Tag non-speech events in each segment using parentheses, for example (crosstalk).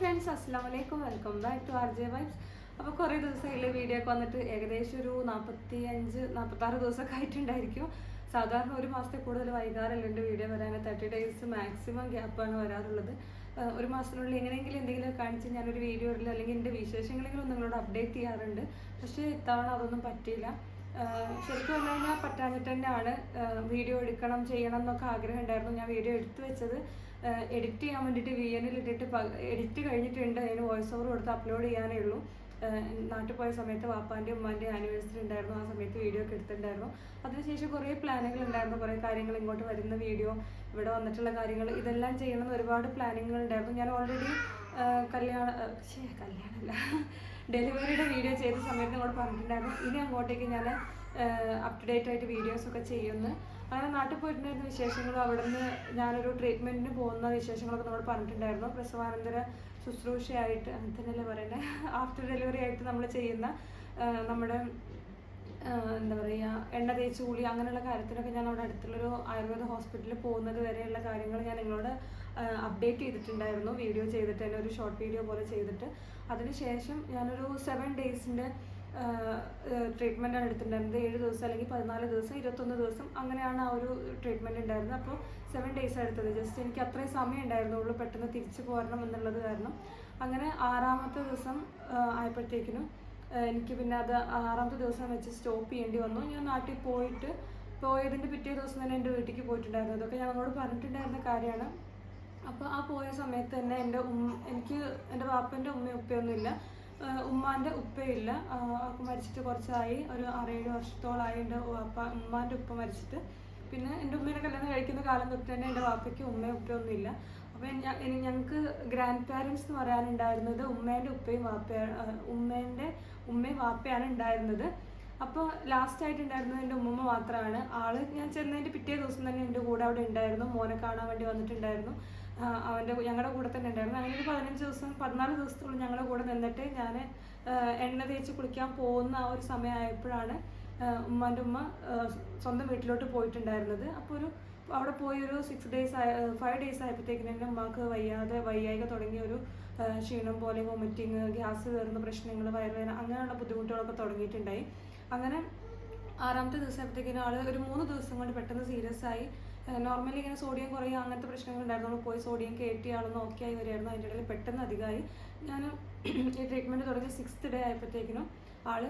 Friends അസ്സാം വലൈക്കും welcome back to R J vibes അപ്പോൾ കുറേ ദിവസമായില്ലേ വീഡിയോ ഒക്കെ വന്നിട്ട് ഏകദേശം ഒരു നാൽപ്പത്തി അഞ്ച് നാൽപ്പത്താറ് ദിവസമൊക്കെ ആയിട്ടുണ്ടായിരിക്കും. സാധാരണ ഒരു മാസത്തെ കൂടുതൽ വൈകാറില്ലുണ്ട് വീഡിയോ വരാൻ തേർട്ടി ഡേയ്സ് മാക്സിമം ഗ്യാപ്പാണ് വരാറുള്ളത്. ഒരു മാസത്തിനുള്ളിൽ എങ്ങനെയെങ്കിലും എന്തെങ്കിലും കാണിച്ച് ഞാനൊരു വീഡിയോ ഇടില്ല അല്ലെങ്കിൽ എന്റെ വിശേഷങ്ങളെങ്കിലും നിങ്ങളോട് അപ്ഡേറ്റ് ചെയ്യാറുണ്ട്. പക്ഷേ ഇത്തവണ അതൊന്നും പറ്റിയില്ല. ശരിക്കും പറഞ്ഞു കഴിഞ്ഞാൽ പറ്റാഞ്ഞിട്ട് തന്നെയാണ് വീഡിയോ എടുക്കണം ചെയ്യണം എന്നൊക്കെ ആഗ്രഹം ഉണ്ടായിരുന്നു ഞാൻ വീഡിയോ എടുത്തു വെച്ചത് എഡിറ്റ് ചെയ്യാൻ വേണ്ടിയിട്ട് വി എനിൽ ഇട്ടിട്ട് എഡിറ്റ് കഴിഞ്ഞിട്ടുണ്ട്. അതിന് വോയിസ് ഓവർ കൊടുത്ത് അപ്ലോഡ് ചെയ്യാനേ ഉള്ളൂ. നാട്ടിൽ പോയ സമയത്ത് വാപ്പാന്റെ ഉമ്മാന്റെ ആനിവേഴ്സറി ഉണ്ടായിരുന്നു. ആ സമയത്ത് വീഡിയോ ഒക്കെ എടുത്തിട്ടുണ്ടായിരുന്നു. അതിനുശേഷം കുറേ പ്ലാനുകൾ ഉണ്ടായിരുന്നു. കുറേ കാര്യങ്ങൾ ഇങ്ങോട്ട് വരുന്ന വീഡിയോ ഇവിടെ വന്നിട്ടുള്ള കാര്യങ്ങൾ ഇതെല്ലാം ചെയ്യണമെന്ന് ഒരുപാട് പ്ലാനിങ്ങുകൾ ഉണ്ടായിരുന്നു. ഞാൻ ഓൾറെഡി കല്യാണ കല്യാണമല്ല. ഡെലിവറിയുടെ വീഡിയോ ചെയ്ത സമയത്ത് നിങ്ങളോട് പറഞ്ഞിട്ടുണ്ടായിരുന്നു. ഇനി അങ്ങോട്ടേക്ക് ഞാൻ അപ് ടു ഡേറ്റ് ആയിട്ട് വീഡിയോസ് ഒക്കെ ചെയ്യുന്നു അങ്ങനെ നാട്ടിൽ പോയിട്ടുണ്ടായിരുന്ന വിശേഷങ്ങളും അവിടെ നിന്ന് ഞാനൊരു ട്രീറ്റ്മെന്റിന് പോകുന്ന വിശേഷങ്ങളൊക്കെ നമ്മൾ പറഞ്ഞിട്ടുണ്ടായിരുന്നു. പ്രസവാനന്തര ശുശ്രൂഷയായിട്ട് അങ്ങനെ തന്നെയല്ലേ പറയുന്നത് ആഫ്റ്റർ (laughs) ഡെലിവറി ആയിട്ട് നമ്മൾ ചെയ്യുന്ന നമ്മുടെ എന്താ പറയുക എണ്ണ തേച്ച് കുളി അങ്ങനെയുള്ള കാര്യത്തിനൊക്കെ ഞാൻ അവിടെ അടുത്തുള്ളൊരു ആയുർവേദ ഹോസ്പിറ്റലിൽ പോകുന്നത് വരെയുള്ള കാര്യങ്ങൾ ഞാൻ നിങ്ങളോട് അപ്ഡേറ്റ് ചെയ്തിട്ടുണ്ടായിരുന്നു. വീഡിയോ ചെയ്തിട്ട് തന്നെ ഒരു ഷോർട്ട് വീഡിയോ പോലെ ചെയ്തിട്ട്. അതിനുശേഷം ഞാനൊരു സെവൻ ഡേയ്സിന്റെ ട്രീറ്റ്മെന്റാണ് എടുത്തിട്ടുണ്ടായിരുന്നത്. ഏഴ് ദിവസം അല്ലെങ്കിൽ പതിനാല് ദിവസം ഇരുപത്തൊന്ന് ദിവസം അങ്ങനെയാണ് ആ ഒരു ട്രീറ്റ്മെന്റ് ഉണ്ടായിരുന്നത്. അപ്പോൾ സെവൻ ഡേയ്സ് എടുത്തത്. ജസ്റ്റ് എനിക്ക് അത്രയും സമയം ഉണ്ടായിരുന്നുള്ളൂ പെട്ടെന്ന് തിരിച്ചു പോരണം എന്നുള്ളത് കാരണം. അങ്ങനെ ആറാമത്തെ ദിവസം ആയപ്പോഴത്തേക്കിനും എനിക്ക് പിന്നെ അത് ആറാമത്തെ ദിവസം വെച്ച് സ്റ്റോപ്പ് ചെയ്യേണ്ടി വന്നു. ഞാൻ നാട്ടിൽ പോയിട്ട് പോയതിന്റെ പിറ്റേ ദിവസം തന്നെ എന്റെ വീട്ടിലേക്ക് പോയിട്ടുണ്ടായിരുന്നു. അതൊക്കെ ഞാൻ അവളോട് പറഞ്ഞിട്ടുണ്ടായിരുന്ന കാര്യമാണ്. അപ്പോൾ ആ പോയ സമയത്ത് തന്നെ എന്റെ ഉമ്മ എനിക്ക് എന്റെ വാപ്പന്റെ ഉമ്മയും ഉപ്പയൊന്നുമില്ല. ഉമ്മാന്റെ ഉപ്പയില്ല. അപ്പം മരിച്ചിട്ട് കുറച്ചായി. ഒരു ആറേഴ് വർഷത്തോളമായി എന്റെ വാപ്പ ഉമ്മാന്റെ ഉപ്പ മരിച്ചിട്ട്. പിന്നെ എന്റെ ഉമ്മേനെ കല്യാണം കഴിക്കുന്ന കാലം തൊട്ട് തന്നെ എന്റെ വാപ്പയ്ക്ക് ഉമ്മയും ഉപ്പയൊന്നും അപ്പോൾ ഞങ്ങൾക്ക് ഗ്രാൻഡ് പാരൻസ് എന്ന് പറയാനുണ്ടായിരുന്നത് ഉമ്മേന്റെ ഉപ്പയും വാപ്പയാണ് ഉമ്മേന്റെ ഉമ്മയും വാപ്പയാണ് ഉണ്ടായിരുന്നത്. അപ്പോൾ ലാസ്റ്റ് ആയിട്ട് ഉണ്ടായിരുന്നത് എന്റെ ഉമ്മമ്മ മാത്രമാണ് ആൾ ഞാൻ ചെന്നതിന്റെ പിറ്റേ ദിവസം തന്നെ എന്റെ കൂടെ അവിടെ ഉണ്ടായിരുന്നു. മോനെ കാണാൻ വേണ്ടി വന്നിട്ടുണ്ടായിരുന്നു. അവന്റെ ഞങ്ങളുടെ കൂടെ തന്നെ ഉണ്ടായിരുന്നു. അങ്ങനെ ഒരു പതിനഞ്ച് ദിവസം പതിനാല് ദിവസത്തോളം ഞങ്ങളുടെ കൂടെ നിന്നിട്ട് ഞാൻ എണ്ണ തേച്ച് കുളിക്കാൻ പോകുന്ന ആ ഒരു സമയമായപ്പോഴാണ് ഉമ്മാന്റെ ഉമ്മ സ്വന്തം വീട്ടിലോട്ട് പോയിട്ടുണ്ടായിരുന്നത്. അപ്പോൾ ഒരു അവിടെ പോയി ഒരു സിക്സ് ഡേയ്സ് ആയ ഫൈവ് ഡേയ്സ് ആയപ്പോഴത്തേക്കിനും എന്റെ ഉമ്മാക്ക് വയ്യാതെ വയ്യായിക തുടങ്ങിയ ഒരു ക്ഷീണം പോലെ വൊമിറ്റിങ് ഗ്യാസ് കയറുന്ന പ്രശ്നങ്ങൾ വയറുവേദന അങ്ങനെയുള്ള ബുദ്ധിമുട്ടുകളൊക്കെ തുടങ്ങിയിട്ടുണ്ടായി. അങ്ങനെ ആറാമത്തെ ദിവസം ആയപ്പോഴത്തേക്കിനും ആൾ ഒരു മൂന്ന് ദിവസം കൊണ്ട് പെട്ടെന്ന് സീരിയസ് ആയി. നോർമലി ഇങ്ങനെ സോഡിയം കുറയുക അങ്ങനത്തെ പ്രശ്നങ്ങൾ ഉണ്ടായിരുന്നു പോയി സോഡിയം കയറ്റി ആൾ നോക്കിയായി വരികയായിരുന്നു. അതിന്റെ ഇടയിൽ പെട്ടെന്ന് അധികമായി. ഞാൻ ഈ ട്രീറ്റ്മെന്റ് തുടങ്ങി സിക്സ്ത് ഡേ ആയപ്പോഴത്തേക്കിനും ആൾ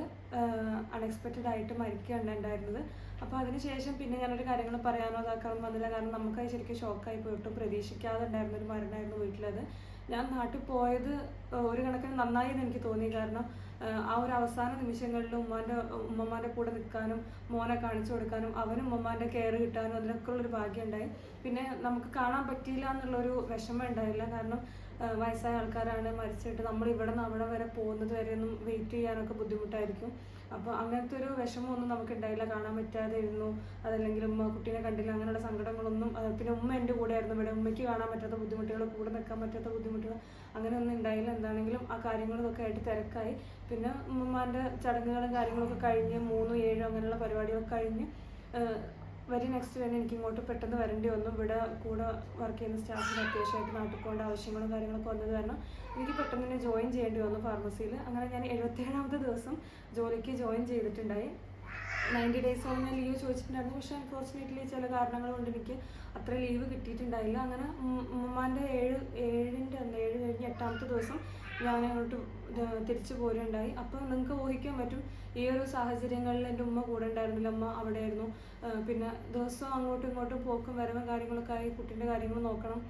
അൺഎക്സ്പെക്റ്റഡ് ആയിട്ട് മരിക്കുകയാണ് ഉണ്ടായിരുന്നത്. അപ്പോൾ അതിനുശേഷം പിന്നെ ഞാനൊരു കാര്യങ്ങൾ പറയാനോ അതാക്കാനോ വന്നില്ല. കാരണം നമുക്ക് നമുക്കത് ശരിക്കും ഷോക്കായി പോയിട്ടും പ്രതീക്ഷിക്കാതെ ഉണ്ടായിരുന്ന ഒരു മരണമായിരുന്നു വീട്ടിലത്. ഞാൻ നാട്ടിൽ പോയത് ഒരു കണക്കിന് നന്നായി എന്ന് എനിക്ക് തോന്നി. കാരണം ആ ഒരു അവസാന നിമിഷങ്ങളിൽ ഉമ്മാന്റെ ഉമ്മമാന്റെ കൂടെ നിൽക്കാനും മോനെ കാണിച്ചു കൊടുക്കാനും അവനും ഉമ്മമാന്റെ കെയർ കിട്ടാനും അതിനൊക്കെ ഉള്ളൊരു ഭാഗ്യം ഉണ്ടായി. പിന്നെ നമുക്ക് കാണാൻ പറ്റിയില്ല എന്നുള്ളൊരു വിഷമം ഉണ്ടായില്ല. കാരണം വയസ്സായ ആൾക്കാരാണ് മരിച്ചിട്ട് നമ്മൾ ഇവിടെ നിന്ന് അവിടെ വരെ പോകുന്നത് വരെ ഒന്നും വെയിറ്റ് ചെയ്യാനൊക്കെ ബുദ്ധിമുട്ടായിരിക്കും. അപ്പോൾ അങ്ങനത്തെ ഒരു വിഷമമൊന്നും നമുക്ക് ഉണ്ടായില്ല കാണാൻ പറ്റാതെ ഇരുന്നു അതല്ലെങ്കിൽ ഉമ്മ കുട്ടീനെ കണ്ടില്ല. അങ്ങനെയുള്ള സങ്കടങ്ങളൊന്നും പിന്നെ ഉമ്മ എന്റെ കൂടെ ആയിരുന്നു ഇവിടെ ഉമ്മയ്ക്ക് കാണാൻ പറ്റാത്ത ബുദ്ധിമുട്ടുകൾ കൂടെ നിൽക്കാൻ പറ്റാത്ത ബുദ്ധിമുട്ടുകൾ അങ്ങനെയൊന്നും ഉണ്ടായില്ല. എന്താണെങ്കിലും ആ കാര്യങ്ങളൊക്കെ ആയിട്ട് തിരക്കായി. പിന്നെ ഉമ്മമാന്റെ ചടങ്ങുകളും കാര്യങ്ങളൊക്കെ കഴിഞ്ഞ് മൂന്നും ഏഴും അങ്ങനെയുള്ള പരിപാടികളൊക്കെ കഴിഞ്ഞ് വെരി നെക്സ്റ്റ് തന്നെ എനിക്ക് ഇങ്ങോട്ട് പെട്ടെന്ന് വരേണ്ടി വന്നു. ഇവിടെ കൂടെ വർക്ക് ചെയ്യുന്ന സ്റ്റാഫിന് അത്യാവശ്യമായിട്ട് നാട്ടിൽ പോകേണ്ട ആവശ്യങ്ങളും കാര്യങ്ങളൊക്കെ വന്നത് കാരണം എനിക്ക് പെട്ടെന്ന് തന്നെ ജോയിൻ ചെയ്യേണ്ടി വന്നു ഫാർമസിയിൽ അങ്ങനെ ഞാൻ എഴുപത്തേഴാമത്തെ ദിവസം ജോലിക്ക് ജോയിൻ ചെയ്തിട്ടുണ്ടായി. നയന്റി ഡേയ്സോളം ഞാൻ ലീവ് ചോദിച്ചിട്ടുണ്ടായിരുന്നു. പക്ഷേ അൺഫോർച്ചുനേറ്റ്ലി ചില കാരണങ്ങൾ കൊണ്ട് എനിക്ക് അത്ര ലീവ് കിട്ടിയിട്ടുണ്ടായില്ല. അങ്ങനെ ഉമ്മാന്റെ ഏഴ് ഏഴിന്റെ അന്ന് ഏഴ് കഴിഞ്ഞ് എട്ടാമത്തെ ദിവസം ഇത് തിരിച്ചു പോരുണ്ടായി അപ്പോൾ നിങ്ങൾക്ക് ഊഹിക്കാൻ പറ്റും ഈ ഒരു സാഹചര്യങ്ങളിൽ എന്റെ ഉമ്മ കൂടെ ഉണ്ടായിരുന്നില്ല. അമ്മ അവിടെ ആയിരുന്നു പിന്നെ ദിവസവും അങ്ങോട്ടും ഇങ്ങോട്ടും പോക്കും വരവും കാര്യങ്ങളൊക്കെ ആയി കുട്ടീന്റെ കാര്യങ്ങൾ നോക്കണം.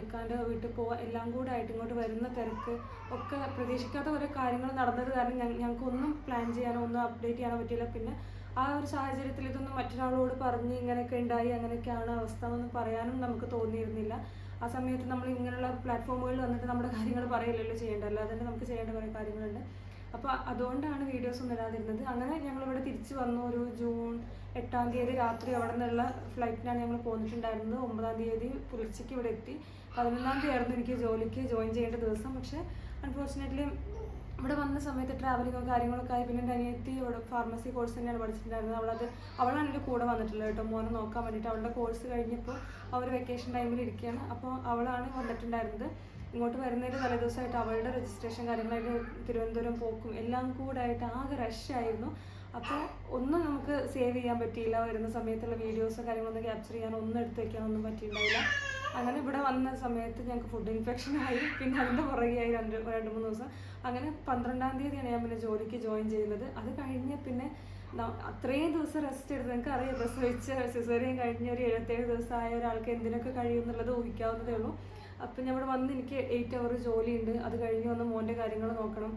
ഇക്കാന്റെ വീട്ടിൽ പോവാ എല്ലാം കൂടെ ആയിട്ട് ഇങ്ങോട്ട് വരുന്ന തിരക്ക് ഒക്കെ പ്രതീക്ഷിക്കാത്ത ഓരോ കാര്യങ്ങൾ നടന്നത് കാരണം ഞങ്ങൾക്കൊന്നും പ്ലാൻ ചെയ്യാനോ ഒന്നും അപ്ഡേറ്റ് ചെയ്യാനോ പറ്റിയില്ല. പിന്നെ ആ ഒരു സാഹചര്യത്തിൽ ഇതൊന്നും മറ്റൊരാളോട് പറഞ്ഞ് ഇങ്ങനെയൊക്കെ ഉണ്ടായി അങ്ങനെയൊക്കെയാണ് അവസ്ഥ എന്നൊന്നും പറയാനും നമുക്ക് തോന്നിയിരുന്നില്ല. ആ സമയത്ത് നമ്മൾ ഇങ്ങനെയുള്ള പ്ലാറ്റ്ഫോമുകളിൽ വന്നിട്ട് നമ്മുടെ കാര്യങ്ങൾ പറയില്ലല്ലോ ചെയ്യേണ്ട അല്ലാതെ തന്നെ നമുക്ക് ചെയ്യേണ്ട കുറേ കാര്യങ്ങളുണ്ട്. അപ്പോൾ അതുകൊണ്ടാണ് വീഡിയോസ് ഒന്നും ഇടാതിരുന്നത്. അങ്ങനെ ഞങ്ങളിവിടെ തിരിച്ചു വന്നു. ഒരു ജൂൺ എട്ടാം തീയതി രാത്രി അവിടെ നിന്നുള്ള ഫ്ലൈറ്റിനാണ് ഞങ്ങൾ പോന്നിട്ടുണ്ടായിരുന്നത്. ഒമ്പതാം തീയതി പുലർച്ചയ്ക്ക് ഇവിടെ എത്തി. പതിനൊന്നാം തീയതി ആയിരുന്നു എനിക്ക് ജോലിക്ക് ജോയിൻ ചെയ്യേണ്ട ദിവസം. പക്ഷേ അൺഫോർച്ചുനേറ്റ്ലി ഇവിടെ വന്ന സമയത്ത് ട്രാവലിങ്ങോ കാര്യങ്ങളൊക്കെ ആയി. പിന്നെ എന്റെ ഇവിടെ ഫാർമസി കോഴ്സ് തന്നെയാണ് പഠിച്ചിട്ടുണ്ടായിരുന്നത്. അവളത് അവളാണ് എന്റെ കൂടെ വന്നിട്ടുള്ളത് കേട്ടോ. മോനെ നോക്കാൻ വേണ്ടിയിട്ട്. അവളുടെ കോഴ്സ് കഴിഞ്ഞപ്പോൾ അവർ വെക്കേഷൻ ടൈമിൽ ഇരിക്കുകയാണ്. അപ്പോൾ അവളാണ് വന്നിട്ടുണ്ടായിരുന്നത്. ഇങ്ങോട്ട് വരുന്നതിന് തലേദിവസമായിട്ട് അവളുടെ രജിസ്ട്രേഷൻ കാര്യങ്ങളായിട്ട് തിരുവനന്തപുരം പോക്കും എല്ലാം കൂടെ ആയിട്ട് ആകെ റഷായിരുന്നു അപ്പോൾ ഒന്നും നമുക്ക് സേവ് ചെയ്യാൻ പറ്റിയില്ല. വരുന്ന സമയത്തുള്ള വീഡിയോസും കാര്യങ്ങളൊന്നും ക്യാപ്ചർ ചെയ്യാൻ ഒന്നും എടുത്ത് വെക്കാനൊന്നും പറ്റിയിട്ടുണ്ടായില്ല. അങ്ങനെ ഇവിടെ വന്ന സമയത്ത് ഞങ്ങൾക്ക് ഫുഡ് ഇൻഫെക്ഷൻ ആയി. പിന്നെ അതിന്റെ പുറകെയായി രണ്ട് രണ്ട് മൂന്ന് ദിവസം. അങ്ങനെ പന്ത്രണ്ടാം തീയതിയാണ് ഞാൻ പിന്നെ ജോലിക്ക് ജോയിൻ ചെയ്യുന്നത് അത് കഴിഞ്ഞ് പിന്നെ അത്രയും ദിവസം റെസ്റ്റ് എടുത്ത്. നിങ്ങൾക്ക് അറിയാം? പ്രസവിച്ച് സിസേറിയൻ കഴിഞ്ഞ ഒരു എഴുപത്തേഴ് ദിവസമായ ഒരാൾക്ക് എന്തിനൊക്കെ കഴിയും എന്നുള്ളത് ഊഹിക്കാവുന്നതേ ഉള്ളൂ. അപ്പം ഞാൻ ഇവിടെ വന്ന് എനിക്ക് എയ്റ്റ് അവർ ജോലിയുണ്ട്. അത് കഴിഞ്ഞ് വന്ന് മോന്റെ കാര്യങ്ങൾ നോക്കണം.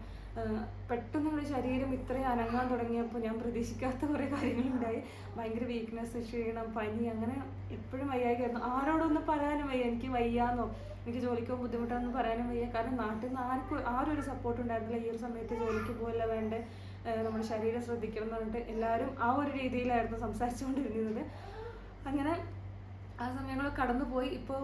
പെട്ടെന്ന് ഒരു ശരീരം ഇത്രയും അനങ്ങാൻ തുടങ്ങിയപ്പോൾ ഞാൻ പ്രതീക്ഷിക്കാത്ത കുറേ കാര്യങ്ങളുണ്ടായി. ഭയങ്കര വീക്ക്നെസ് ക്ഷീണം പനി അങ്ങനെ എപ്പോഴും വയ്യായിരുന്നു ആരോടൊന്നും പറയാനും വയ്യ. എനിക്ക് വയ്യാന്നോ? എനിക്ക് ജോലിക്കോ പോകാൻ ബുദ്ധിമുട്ടാണെന്ന് പറയാനും വയ്യ. കാരണം നാട്ടിൽ നിന്ന് ആർക്കും ആരും ഒരു സപ്പോർട്ട് ഉണ്ടായിരുന്നില്ല. ഈ ഒരു സമയത്ത് ജോലിക്ക് പോകല്ല വേണ്ടേ? നമ്മുടെ ശരീരം ശ്രദ്ധിക്കണം എന്ന് പറഞ്ഞിട്ട് എല്ലാവരും ആ ഒരു രീതിയിലായിരുന്നു സംസാരിച്ചുകൊണ്ടിരുന്നത്. അങ്ങനെ ആ സമയങ്ങൾ കടന്നുപോയി ഇപ്പോൾ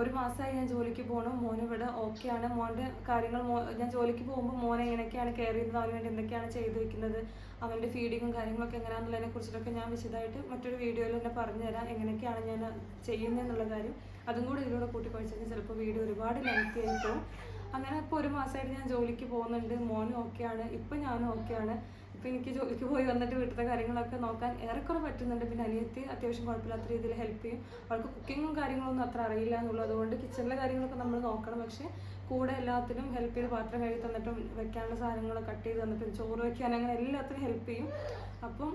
ഒരു മാസമായി ഞാൻ ജോലിക്ക് പോകണം മോൻ ഇവിടെ ഓക്കെയാണ്. മോന്റെ കാര്യങ്ങൾ മോ ഞാൻ ജോലിക്ക് പോകുമ്പോൾ മോനെ എങ്ങനെയൊക്കെയാണ് കെയർ ചെയ്യുന്നത്? അവന് വേണ്ടി എന്തൊക്കെയാണ് ചെയ്തു വെക്കുന്നത്? അവന്റെ ഫീഡിങ്ങും കാര്യങ്ങളൊക്കെ എങ്ങനെയാണെന്നുള്ളതിനെ കുറിച്ചിട്ടൊക്കെ ഞാൻ വിശദമായിട്ട് മറ്റൊരു വീഡിയോയിൽ തന്നെ പറഞ്ഞുതരാം. എങ്ങനെയൊക്കെയാണ് ഞാൻ ചെയ്യുന്നതെന്നുള്ള കാര്യം. അതും കൂടി ഇതിലൂടെ കൂട്ടിക്കുഴച്ചാൽ ചിലപ്പോൾ വീഡിയോ ഒരുപാട് ലെങ്ത്തി ആയി അങ്ങനെ ഇപ്പോൾ ഒരു മാസമായിട്ട് ഞാൻ ജോലിക്ക് പോകുന്നുണ്ട്. മോനും ഓക്കെയാണ്. ഇപ്പം ഞാനും ഓക്കെയാണ്. ഇപ്പം എനിക്ക് ജോലിക്ക് പോയി വന്നിട്ട് വീട്ടിലത്തെ കാര്യങ്ങളൊക്കെ നോക്കാൻ ഏറെക്കുറെ പറ്റുന്നുണ്ട്. പിന്നെ അനിയത്തി അത്യാവശ്യം കുഴപ്പമില്ലാത്ത രീതിയിൽ ഹെൽപ്പ് ചെയ്യും. അവൾക്ക് കുക്കിങ്ങും കാര്യങ്ങളൊന്നും അത്ര അറിയില്ല എന്നുള്ളത് കൊണ്ട് കിച്ചണിലെ കാര്യങ്ങളൊക്കെ നമ്മൾ നോക്കണം. പക്ഷേ കൂടെ എല്ലാത്തിനും ഹെൽപ്പ് ചെയ്ത് പാത്രം കഴുകി തന്നിട്ടും വെക്കാനുള്ള സാധനങ്ങൾ കട്ട് ചെയ്ത് തന്നിട്ടും ചോറ് വെക്കാൻ അങ്ങനെ എല്ലാത്തിനും ഹെൽപ്പ് ചെയ്യും. അപ്പം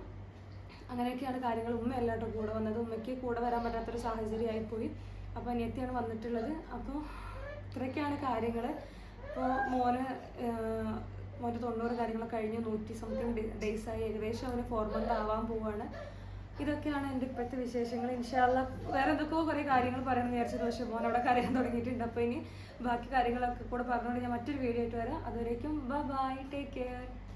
അങ്ങനെയൊക്കെയാണ് കാര്യങ്ങൾ. ഉമ്മ എല്ലാട്ടോ കൂടെ വന്നത്. ഉമ്മയ്ക്ക് കൂടെ വരാൻ പറ്റാത്തൊരു സാഹചര്യമായിപ്പോയി അപ്പോൾ അനിയത്തിയാണ് വന്നിട്ടുള്ളത്. അപ്പോൾ ഇത്രയൊക്കെയാണ് കാര്യങ്ങൾ ഇപ്പോൾ മോന് മോന്റെ തൊണ്ണൂറ് കാര്യങ്ങളൊക്കെ കഴിഞ്ഞ് നൂറ്റി സംതിങ് ഡേയ്സ് ആയി. ഏകദേശം അവന് ഫോർ മന്ത് ആവാൻ പോവാണ്. ഇതൊക്കെയാണ് എന്റെ ഇപ്പോഴത്തെ വിശേഷങ്ങൾ. ഇൻഷാല്ല വേറെ എന്തൊക്കെയോ കുറേ കാര്യങ്ങൾ പറയണമെന്ന് വിചാരിച്ചത് പക്ഷേ മോൻ അവിടെ കരയാൻ തുടങ്ങിയിട്ടുണ്ട്. അപ്പോൾ ഇനി ബാക്കി കാര്യങ്ങളൊക്കെ കൂടെ പറഞ്ഞുകൊണ്ട് ഞാൻ മറ്റൊരു വീഡിയോ ആയിട്ട് വരാം. അതുവരേക്കും ബൈ ബൈ ടേക്ക് കെയർ.